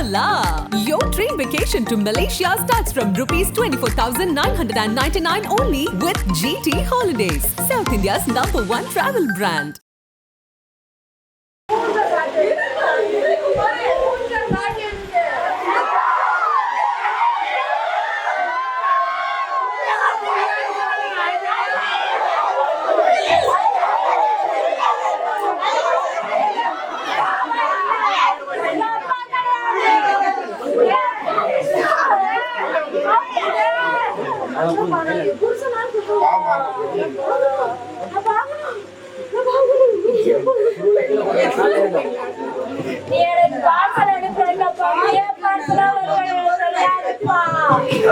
Hola! Your dream vacation to Malaysia starts from rupees 24,999 only with GT Holidays, South India's number one travel brand. Oh,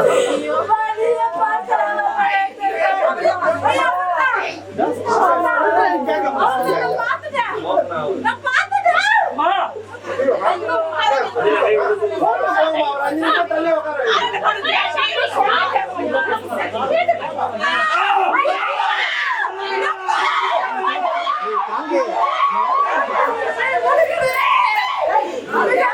my God.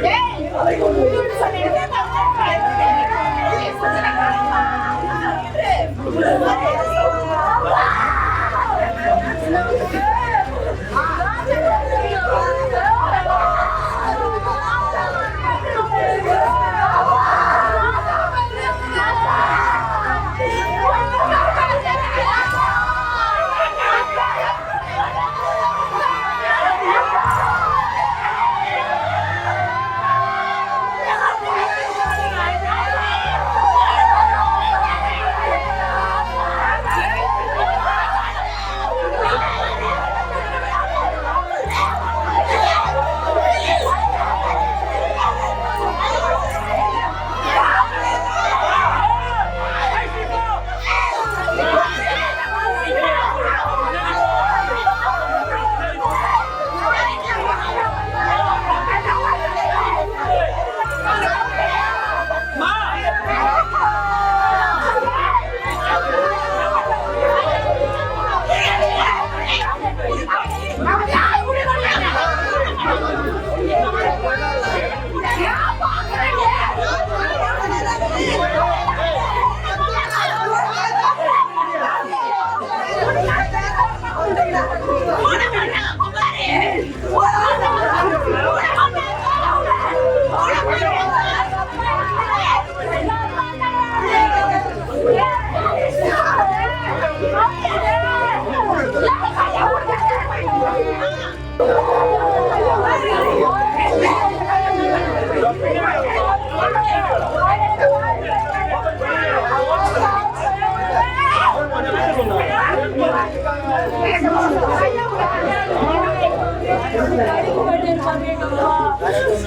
Hey! நீ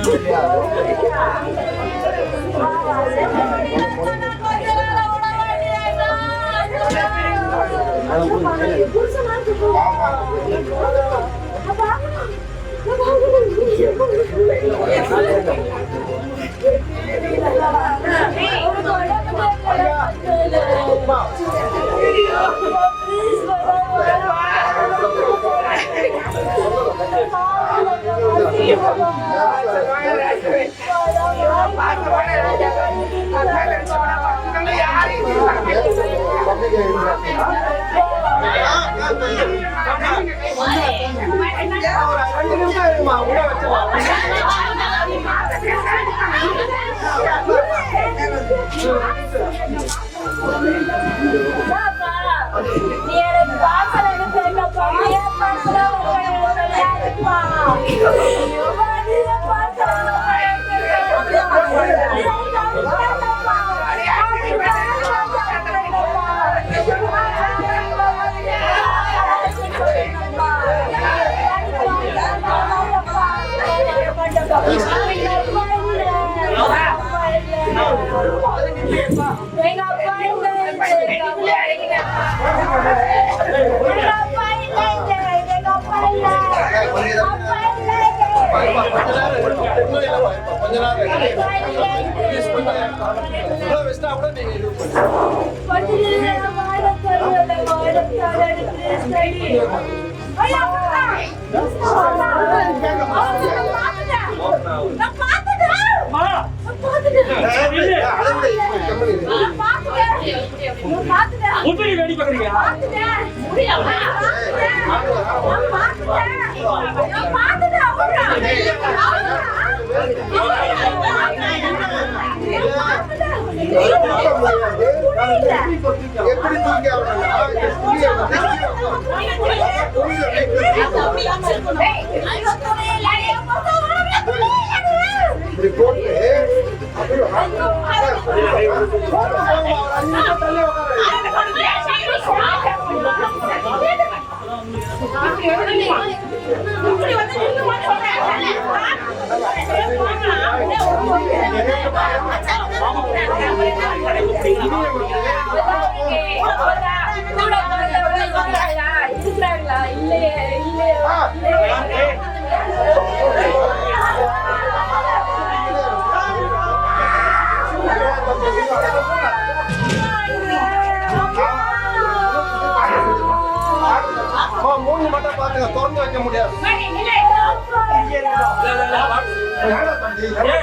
parcel நான் நீ எனக்கு parcel அனுப்புறப்பா நீ parcel அனுப்புறப்பா இல்ல முந்திரி வேடி பாக்குறீங்க? ಹೋಗ್ತಾರೆ ಅಲ್ಲಿ ಹೋಗ್ತಾರೆ அம்மா, மூஞ்சி மட்டும் பாத்துங்க திறந்து வைக்க முடியாது யாரா தம்பி? எப்படி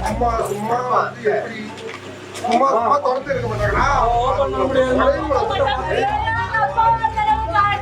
சும்மா சும்மா வந்து எப்படி சும்மா சும்மா திறந்து இருக்க மாட்டாங்களா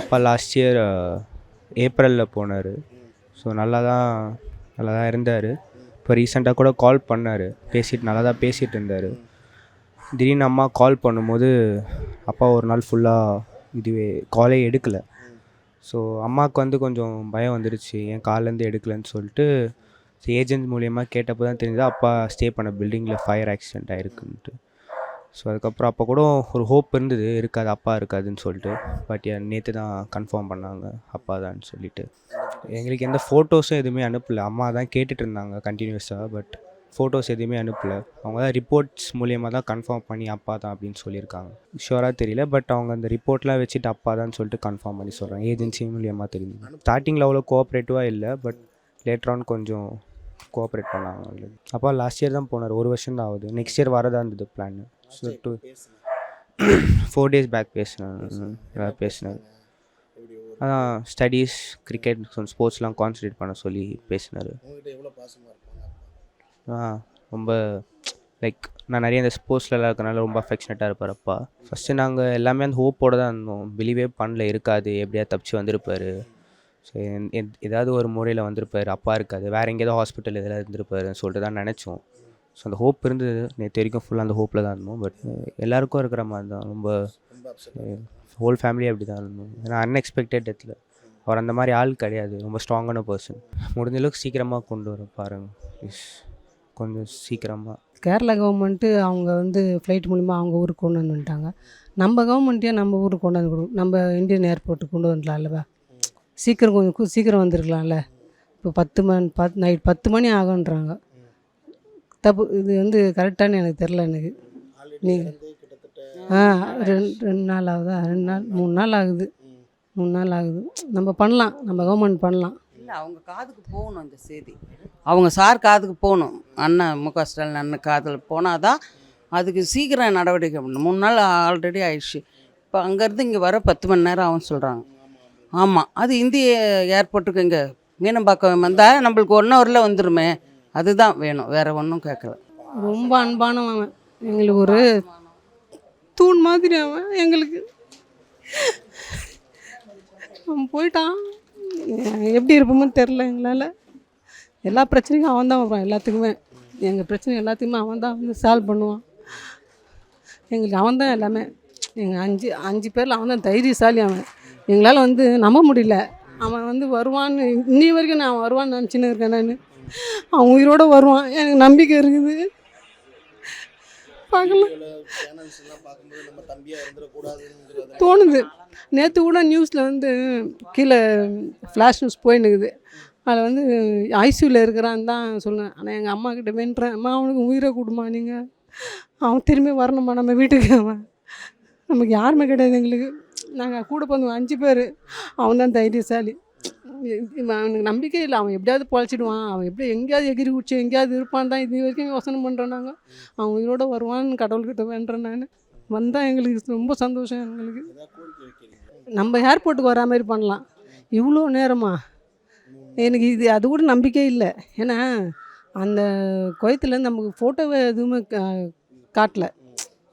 அப்பா uh, லாஸ்ட் இயர் ஏப்ரலில் போனார். ஸோ நல்லா தான் நல்லா தான் இருந்தார். இப்போ ரீசெண்டாக கூட கால் பண்ணார். பேசிட்டு நல்லா தான் பேசிகிட்டு இருந்தார். திடீர்னு அம்மா கால் பண்ணும்போது அப்பா ஒரு நாள் ஃபுல்லாக இதுவே காலே எடுக்கலை. ஸோ அம்மாவுக்கு வந்து கொஞ்சம் பயம் வந்துடுச்சு ஏன் கால்லேருந்து எடுக்கலைன்னு சொல்லிட்டு ஏஜென்ட் மூலியமாக கேட்டப்போ தான் தெரிஞ்சது அப்பா ஸ்டே பண்ண பில்டிங்கில் ஃபயர் ஆக்சிடென்ட் ஆகிருக்குன்ட்டு ஸோ அதுக்கப்புறம் அப்போ கூட ஒரு ஹோப் இருந்தது இருக்காது அப்பா இருக்காதுன்னு சொல்லிட்டு. பட் நேற்று தான் கன்ஃபார்ம் பண்ணாங்க அப்பா தான் சொல்லிட்டு. எங்களுக்கு எந்த ஃபோட்டோஸும் எதுவுமே அனுப்பலை. அம்மா தான் கேட்டுட்டு இருந்தாங்க கண்டினியூஸாக பட் ஃபோட்டோஸ் எதுவுமே அனுப்பல. அவங்க தான் ரிப்போர்ட்ஸ் மூலியமாக தான் கன்ஃபார்ம் பண்ணி அப்பா தான் அப்படின்னு சொல்லியிருக்காங்க. ஷுவராக தெரியல பட் அவங்க அந்த ரிப்போர்ட்லாம் வச்சுட்டு அப்பா தான் சொல்லிட்டு கன்ஃபார்ம் பண்ணி சொல்கிறாங்க ஏஜென்சி மூலியமாக தெரியுது. ஸ்டார்டிங்கில் அவ்வளோ கோஆப்ரேட்டிவாக இல்லை பட் லேட்டரான் கொஞ்சம் கோஆப்ரேட் பண்ணாங்க அப்பா லாஸ்ட் இயர் தான் போனார் ஒரு வருஷம் தான் ஆகுது. நெக்ஸ்ட் இயர் வரதா இருந்தது plan so two four days back பேசினேன். பேசினார் அதான் ஸ்டடீஸ் கிரிக்கெட் ஸ்போர்ட்ஸ்லாம் கான்சன்ட்ரேட் பண்ண சொல்லி பேசினார். ரொம்ப லைக் நான் நிறைய இந்த ஸ்போர்ட்ஸ்லலாம் இருக்கனால ரொம்ப அஃபெக்ஷனேட்டாக இருப்பார் அப்பா. ஃபஸ்ட்டு நாங்கள் எல்லாமே அந்த ஹோப்போடு தான் இருந்தோம். பிலீவே பண்ணல இருக்காது எப்படியா தப்பிச்சு வந்திருப்பார். ஸோ ஏதாவது ஒரு முறையில் வந்திருப்பார் அப்பா இருக்காது வேறு எங்கேயாவது ஹாஸ்பிட்டல் இதெல்லாம் இருந்திருப்பாருன்னு சொல்லிட்டு தான் நினச்சோம். ஸோ அந்த ஹோப் இருந்தது. நேற்று வரைக்கும் ஃபுல்லாக அந்த ஹோப்பில் தான் இருந்தோம். பட் எல்லாருக்கும் இருக்கிற மாதிரி தான். ரொம்ப ஹோல் ஃபேமிலி அப்படி தான் இருந்தோம். ஏன்னா அன்எக்ஸ்பெக்டட் டெத்தில் அவர் அந்த மாதிரி ஆள் கிடையாது. ரொம்ப ஸ்ட்ராங்கான பர்சன் முடிஞ்ச அளவுக்கு சீக்கிரமாக கொண்டு வர பாருங்கள் ப்ளீஸ் கொஞ்சம் சீக்கிரமாக கேரளா கவர்மெண்ட்டு அவங்க வந்து ஃப்ளைட் மூலிமா அவங்க ஊருக்கு கொண்டு வந்து வந்துட்டாங்க. நம்ம கவர்மெண்ட்டே நம்ம ஊருக்கு கொண்டு வந்து கொடு நம்ம இந்தியன் ஏர்போர்ட்டுக்கு கொண்டு வந்துடலாம்லவா சீக்கிரம் கொஞ்சம் சீக்கிரம் வந்திருக்கலாம்ல. இப்போ பத்து மணி பத் நைட் பத்து மணி ஆகுன்றாங்க தப்பு இது வந்து கரெக்டானு எனக்கு தெரில எனக்கு. நீங்கள் ஆ ரெண்டு ரெண்டு நாள் ஆகுதா? ரெண்டு நாள் மூணு நாள் ஆகுது. மூணு நாள் ஆகுது. நம்ம பண்ணலாம். நம்ம கவர்மெண்ட் பண்ணலாம். இல்லை அவங்க காதுக்கு போகணும் இந்த செய்தி. அவங்க சார் காதுக்கு போகணும். அண்ணன் மு க ஸ்டாலின் அண்ணன் காதில் போனால் தான் அதுக்கு சீக்கிரம் நடவடிக்கை பண்ணணும். மூணு நாள் ஆல்ரெடி ஆயிடுச்சு. இப்போ அங்கேருந்து இங்கே வர பத்து மணி நேரம் ஆகும் சொல்கிறாங்க ஆமாம் அது இந்திய ஏர்போர்ட்டுக்கு இங்கே மீனம்பாக்கம் வந்தால் நம்மளுக்கு ஒன் ஹவரில் வந்துடுமே அதுதான் வேணும். வேறு ஒன்றும் கேட்கல. ரொம்ப அன்பானவன் எங்களுக்கு ஒரு தூண் மாதிரி அவன் எங்களுக்கு. அவன் போயிட்டான். எப்படி இருப்போமோ தெரில எங்களால். எல்லா பிரச்சனையும் அவன் தான் வருவான் எல்லாத்துக்குமே. எங்கள் பிரச்சனை எல்லாத்தையுமே அவன் தான் வந்து சால்வ் பண்ணுவான். எங்களுக்கு அவன் தான் எல்லாமே. எங்கள் அஞ்சு அஞ்சு பேரில் அவன் தான் தைரியசாலி அவன். எங்களால் வந்து நம்ப முடியல. அவன் வந்து வருவான்னு இன்னி வரைக்கும் நான் வருவான்னு நினச்சின்னு இருக்கேன் நான். அவன் உயிரோடு வருவான். எனக்கு நம்பிக்கை இருக்குது. பார்க்கலாம் தோணுது. நேற்று கூட நியூஸில் வந்து கீழே ஃப்ளாஷ் நியூஸ் போயின்னுக்குது. அதில் வந்து ஐசியூவில் இருக்கிறான்னு தான் சொன்னேன். ஆனால் எங்கள் அம்மா கிட்ட வேண்டுறேன் அம்மா அவனுக்கு உயிரை கொடுமா நீங்கள் அவன் திரும்பி வரணுமா? நம்ம வீட்டுக்கு அவன். நமக்கு யாருமே கிடையாது எங்களுக்கு. நாங்கள் கூட பிறந்தவங்க அஞ்சு பேர். அவன் தான் தைரியசாலி. அவனுக்கு நம்பிக்கை இல்லை. அவன் எப்படியாவது பொழைச்சிடுவான். அவன் எப்படி எங்கேயாவது எகிரி குடிச்சு எங்கேயாவது இருப்பான் தான் இது வரைக்கும் யோசனை பண்ணுறோம் நாங்கள் அவன் உயிரோடு வருவான்னு கடவுள்கிட்ட வேண்டுறேன் நான். வந்தால் எங்களுக்கு ரொம்ப சந்தோஷம் எங்களுக்கு. நம்ம ஏர்போர்ட்டுக்கு வரா மாதிரி பண்ணலாம். இவ்வளோ நேரமா? எனக்கு இது அது கூட நம்பிக்கை இல்லை. ஏன்னா அந்த குவைத்தில் நமக்கு ஃபோட்டோவை எதுவுமே கா- காட்டல.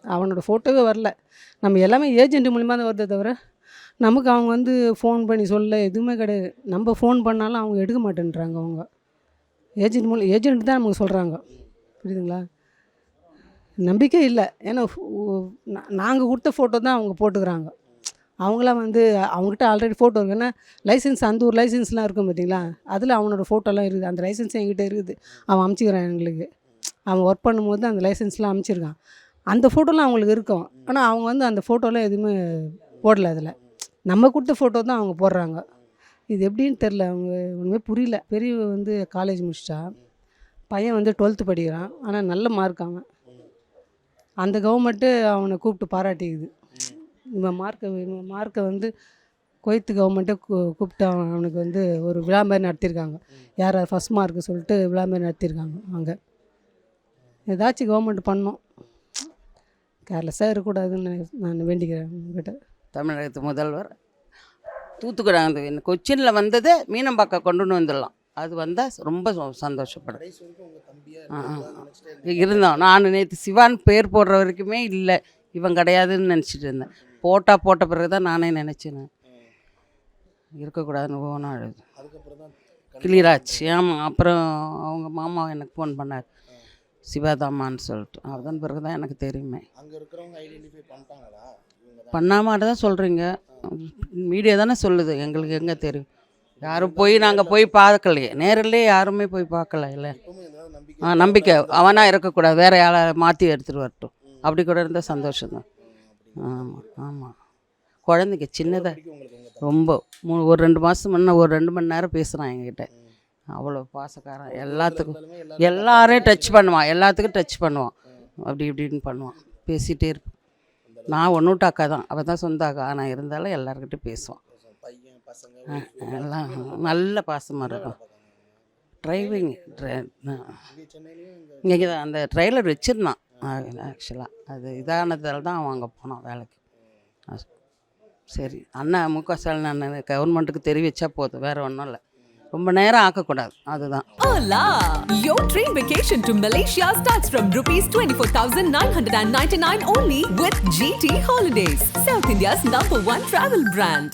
அவனோட ஃபோட்டோவே வரல. நம்ம எல்லாமே ஏஜென்ட் மூலிமா தான் வருதே தவிர நமக்கு அவங்க வந்து ஃபோன் பண்ணி சொல்ல எதுவுமே கிடையாது. நம்ம ஃபோன் பண்ணாலும் அவங்க எடுக்க மாட்டேன்றாங்க அவங்க. ஏஜென்ட் மூலம் ஏஜென்ட் தான் நமக்கு சொல்கிறாங்க புரியுதுங்களா? நம்பிக்கை இல்லை. ஏன்னா நாங்கள் கொடுத்த ஃபோட்டோ தான் அவங்க போட்டுக்கிறாங்க. அவங்களாம் வந்து அவங்ககிட்ட ஆல்ரெடி ஃபோட்டோ இருக்கு. ஏன்னா லைசன்ஸ் அந்த ஒரு லைசன்ஸ்லாம் இருக்கும் பார்த்தீங்களா அதில் அவனோட ஃபோட்டோலாம் இருக்குது. அந்த லைசன்ஸ் என்கிட்ட இருக்குது. அவன் அமுச்சிக்கிறான் எங்களுக்கு. அவன் ஒர்க் பண்ணும்போது அந்த லைசன்ஸ்லாம் அமுச்சிருக்கான். அந்த ஃபோட்டோலாம் அவங்களுக்கு இருக்கும். ஆனால் அவங்க வந்து அந்த ஃபோட்டோலாம் எதுவுமே போடல அதில். நம்ம கொடுத்த ஃபோட்டோ தான் அவங்க போடுறாங்க. இது எப்படின்னு தெரில அவங்க ஒன்றுமே புரியல. பெரிய வந்து காலேஜ் முடிச்சிட்டா. பையன் வந்து டுவெல்த்து படிக்கிறான். ஆனால் நல்ல மார்க் அவன். அந்த கவர்மெண்ட்டு அவனை கூப்பிட்டு பாராட்டிக்குது. இவன் மார்க்கை இவன் மார்க்கை வந்து குவைத்து கவர்மெண்ட்டை கூ- கூப்பிட்டு அவன் அவனுக்கு வந்து ஒரு விழா மாதிரி நடத்தியிருக்காங்க யார் ஃபஸ்ட் மார்க்கு சொல்லிட்டு விழா மாதிரி நடத்தியிருக்காங்க அங்கே. ஏதாச்சும் கவர்மெண்ட் பண்ணோம். கேர்லெஸ்ஸாக இருக்கக்கூடாதுன்னு நான் வேண்டிக்கிறேன் உங்ககிட்ட. தமிழகத்து முதல்வர் தூத்துக்குடி அந்த கொச்சினில் வந்ததே மீனம்பாக்கம் கொண்டு வந்துடலாம். அது வந்தால் ரொம்ப சந்தோஷப்படுறேன் சந்தோஷப்படும். இருந்தோம் நான் நேற்று சிவான் பேர் போடுற வரைக்குமே இல்லை. இவன் கிடையாதுன்னு நினச்சிட்டு இருந்தேன். போட்டா போட்ட பிறகு தான் நானே நினச்சேன் இருக்கக்கூடாதுன்னு ஓனா அழுது. கிளியராச்சு ஆமாம் அப்புறம் அவங்க மாமா எனக்கு ஃபோன் பண்ணார். சிவாதாமான்னு சொல்லிட்டு. அதன் பிறகு தான் எனக்கு தெரியுமே. இவங்க தான் சொல்கிறீங்க மீடியா தானே சொல்லுது. எங்களுக்கு எங்கே தெரியும். யாரும் போய் நாங்கள் போய் பார்க்கலையே. நேரிலே யாருமே போய் பார்க்கல இல்லை. ஆ நம்பிக்கை. அவனாக இருக்கக்கூடாது. வேற யாரை மாற்றி எடுத்துகிட்டு வரட்டும். அப்படி கூட இருந்தால் சந்தோஷம்தான். ஆமாம் ஆமாம் குழந்தைங்க சின்னதாக ரொம்ப மூ ஒரு ரெண்டு மாதம் முன்ன ஒரு ரெண்டு மணி நேரம் பேசுகிறான் எங்கிட்ட அவ்வளோ பாசக்காரன். எல்லாத்துக்கும் எல்லாரையும் டச் பண்ணுவான். எல்லாத்துக்கும் டச் பண்ணுவான். அப்படி இப்படின்னு பண்ணுவான். பேசிகிட்டே இருப்பான். நான் ஒன்றுட்டு அக்கா தான் அவள் தான் சொந்த அக்கா ஆனால் இருந்தாலும் எல்லாருக்கிட்டையும் பேசுவான். எல்லாம் நல்ல பாசமாக இருக்கும். டிரைவிங் ட்ரை இங்கே அந்த ட்ரெய்லர் வச்சுருந்தான். ஆக்சுவலாக அது இதானதால் தான் அவன் அங்கே போனான் வேலைக்கு சரி அண்ணன் மு க ஸ்டாலின் அண்ணன் கவர்மெண்ட்டுக்கு தெரிவிச்சா போதும் வேறு ஒன்றும் இல்லை ரொம்ப நேரம் ஆக்கக்கூடாது அதுதான் Hola! Your dream vacation to Malaysia starts from rupees 24,999 only with GT Holidays, South India's number one travel brand.